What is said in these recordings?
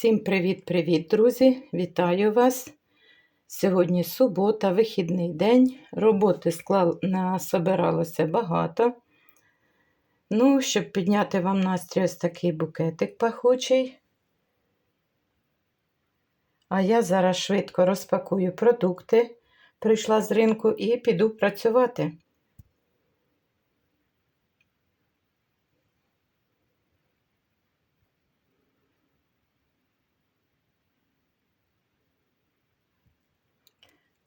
Всім привіт-привіт, друзі! Вітаю вас! Сьогодні субота, вихідний день. Роботи склад... насобиралося багато. Ну, щоб підняти вам настрій, ось такий букетик пахучий. А я зараз швидко розпакую продукти. Прийшла з ринку і піду працювати.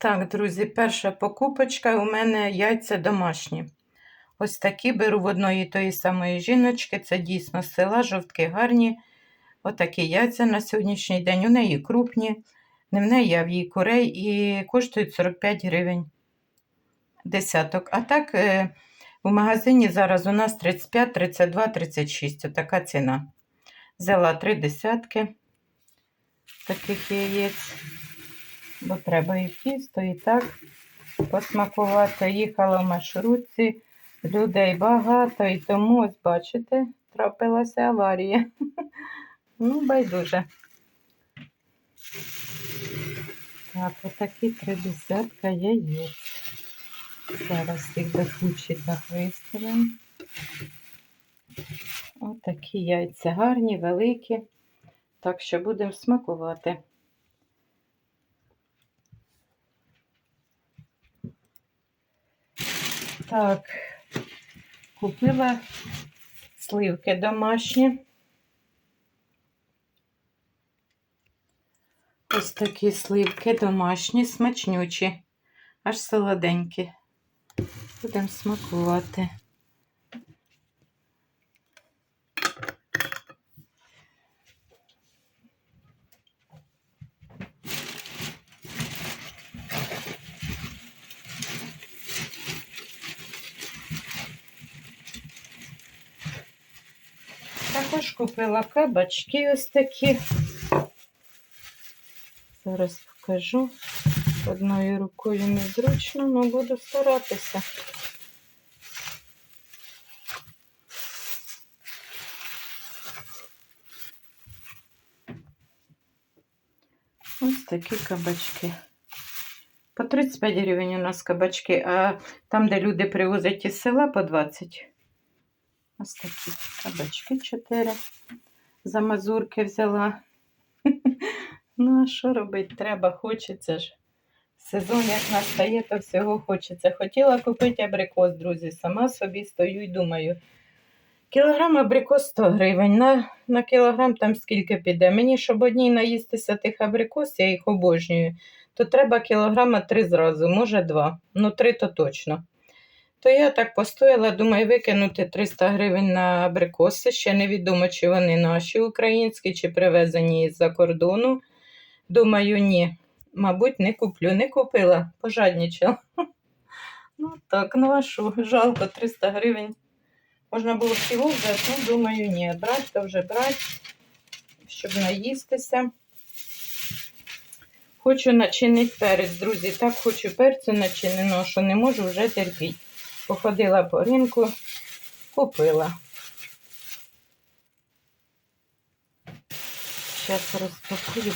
Так, друзі, перша покупочка у мене яйця домашні. Ось такі беру в одної тої самої жіночки. Це дійсно з села, жовтки гарні. Отакі яйця на сьогоднішній день. У неї крупні, не в неї, а в її курей і коштують 45 гривень десяток. А так е, в магазині зараз у нас 35, 32, 36. Отака ціна. Взяла три десятки таких яєць бо треба і тісто, і так посмакувати. Їхала в маршрутці, людей багато, і тому, ось, бачите, трапилася аварія. Ну, байдуже. Так, отакі три десятка яєць. Зараз їх до кучі так виставимо. Отакі яйця гарні, великі. Так що будемо смакувати. Так, купила сливки домашні. Ось такі сливки домашні, смачнючі, аж солоденькі. Будемо смакувати. Також купила кабачки ось такі. Зараз покажу. Одною рукою незручно, але буду старатися. Ось такі кабачки. По 35 гривень у нас кабачки, а там, де люди привозять із села, по 20. Ось такі кабачки 4. За мазурки взяла. Ну, а що робити? Треба, хочеться ж. Сезон, як настає, то всього хочеться. Хотіла купити абрикос, друзі. Сама собі стою і думаю. Кілограм абрикос 100 гривень. На на кілограм там скільки піде. Мені, щоб одній наїстися тих абрикос, я їх обожнюю, то треба кілограма три зразу, може два. Ну, три то точно. То я так постояла, думаю, викинути 300 гривень на абрикоси. Ще невідомо, чи вони наші українські, чи привезені з-за кордону. Думаю, ні. Мабуть, не куплю. Не купила, пожаднічала. Ну так, ну а що, жалко 300 гривень. Можна було всього взяти, ну, думаю, ні. Брати то вже брати, щоб наїстися. Хочу начинити перець, друзі. Так хочу перцю начиненого, що не можу вже терпіти. Походила по ринку, купила. Зараз розпакую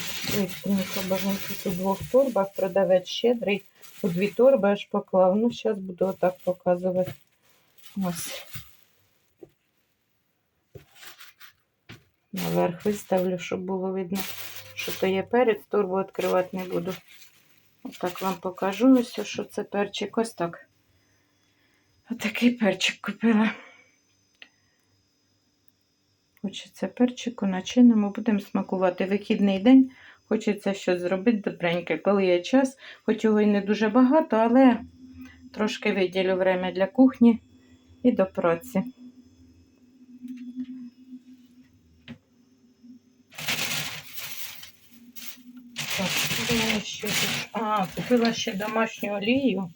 багато у двох торбах. Продавець щедрий. У дві торби аж поклав. Ну, зараз буду отак показувати. Ось. Наверх виставлю, щоб було видно, що то є перець, торбу відкривати не буду. Отак вам покажу ось, що це перчик. Ось так. Отакий перчик купила. Хочеться перчику, начинимо, будемо смакувати вихідний день. Хочеться щось зробити добреньке, коли є час, хоч його і не дуже багато, але трошки виділю время для кухні і до праці. А, купила ще домашню олію.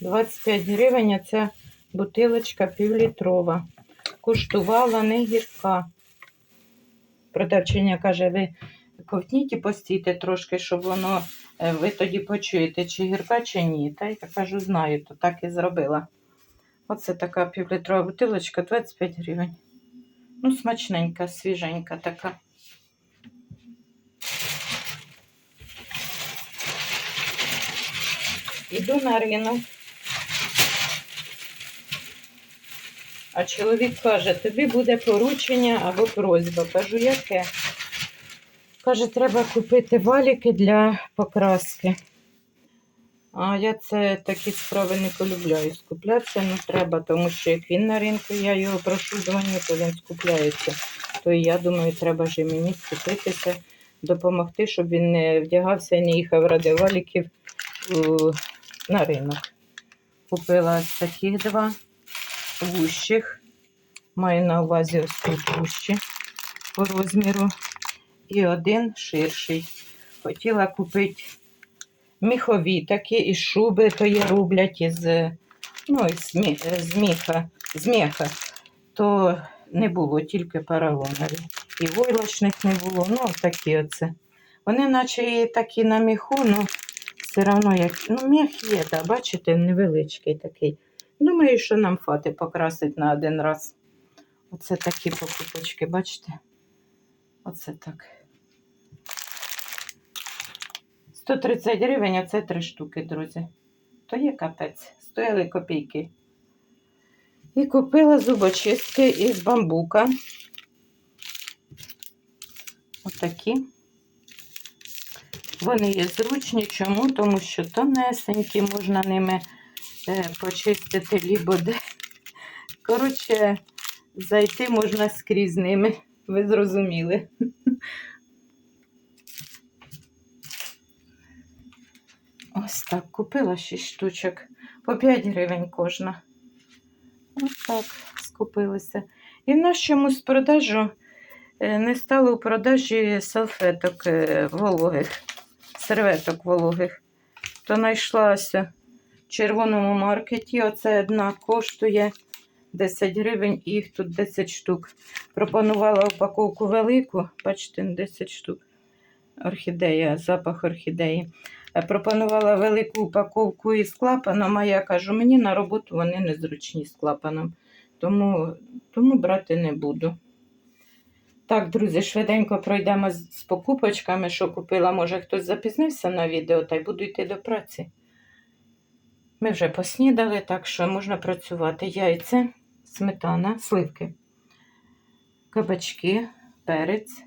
25 гривень, а це бутилочка півлітрова. куштувала не гірка. Продавчиня каже, ви ковтніть і постійте трошки, щоб воно е, ви тоді почуєте, чи гірка, чи ні. Та я кажу, знаю, то так і зробила. Оце така півлітрова бутилочка 25 гривень. Ну, смачненька, свіженька така. Іду на ринок. А чоловік каже, тобі буде поручення або просьба. Кажу, яке? Каже, треба купити валіки для покраски. А я це такі справи не полюбляю. Скуплятися не треба, тому що як він на ринку, я його прошу дзвоню, то він скупляється. То я думаю, треба ж і мені скупитися, допомогти, щоб він не вдягався і не їхав ради валіків на ринок. Купила таких два вущих. Маю на увазі ось тут вущі по розміру. І один ширший. Хотіла купити міхові такі і шуби, то є роблять із, ну, із міха, з міха. То не було, тільки поролонові. І войлочних не було, ну такі оце. Вони наче і такі на міху, ну все одно як. Ну, міх є, да, бачите, невеличкий такий. Думаю, що нам фати покрасить на один раз. Оце такі покупочки, бачите? Оце так. 130 гривень, а це три штуки, друзі. То є капець. Стояли копійки. І купила зубочистки із бамбука. Отакі. Вони є зручні. Чому? Тому що тонесенькі, можна ними почистити лібо де. Коротше, зайти можна скрізь ними. Ви зрозуміли. Ось так, купила 6 штучок. По 5 гривень кожна. Ось так скупилися. І в нас чомусь продажу е, не стало у продажі салфеток е, вологих, серветок вологих. То знайшлася червоному маркеті. Оце одна коштує 10 гривень, їх тут 10 штук. Пропонувала упаковку велику, бачите, 10 штук. Орхідея, запах орхідеї. Е, Пропонувала велику упаковку із клапаном, а я кажу, мені на роботу вони незручні з клапаном, тому, тому брати не буду. Так, друзі, швиденько пройдемо з покупочками, що купила. Може, хтось запізнився на відео, та й буду йти до праці. Ми вже поснідали, так що можна працювати. Яйця, сметана, сливки, кабачки, перець,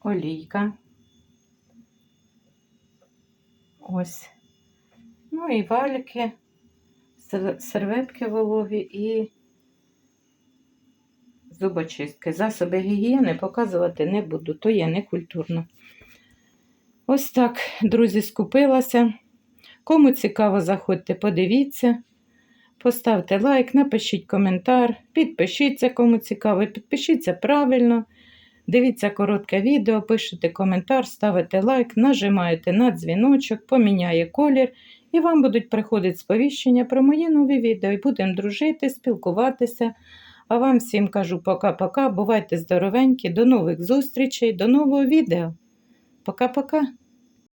олійка. Ось. Ну і валіки, серветки вологі і зубочистки. Засоби гігієни показувати не буду, то є некультурно. Ось так, друзі, скупилася. Кому цікаво, заходьте, подивіться. Поставте лайк, напишіть коментар, підпишіться, кому цікаво, підпишіться правильно. Дивіться коротке відео, пишете коментар, ставите лайк, нажимаєте на дзвіночок, поміняє колір, і вам будуть приходити сповіщення про мої нові відео. І будемо дружити, спілкуватися. А вам всім кажу пока-пока. Бувайте здоровенькі, до нових зустрічей, до нового відео. Пока-пока.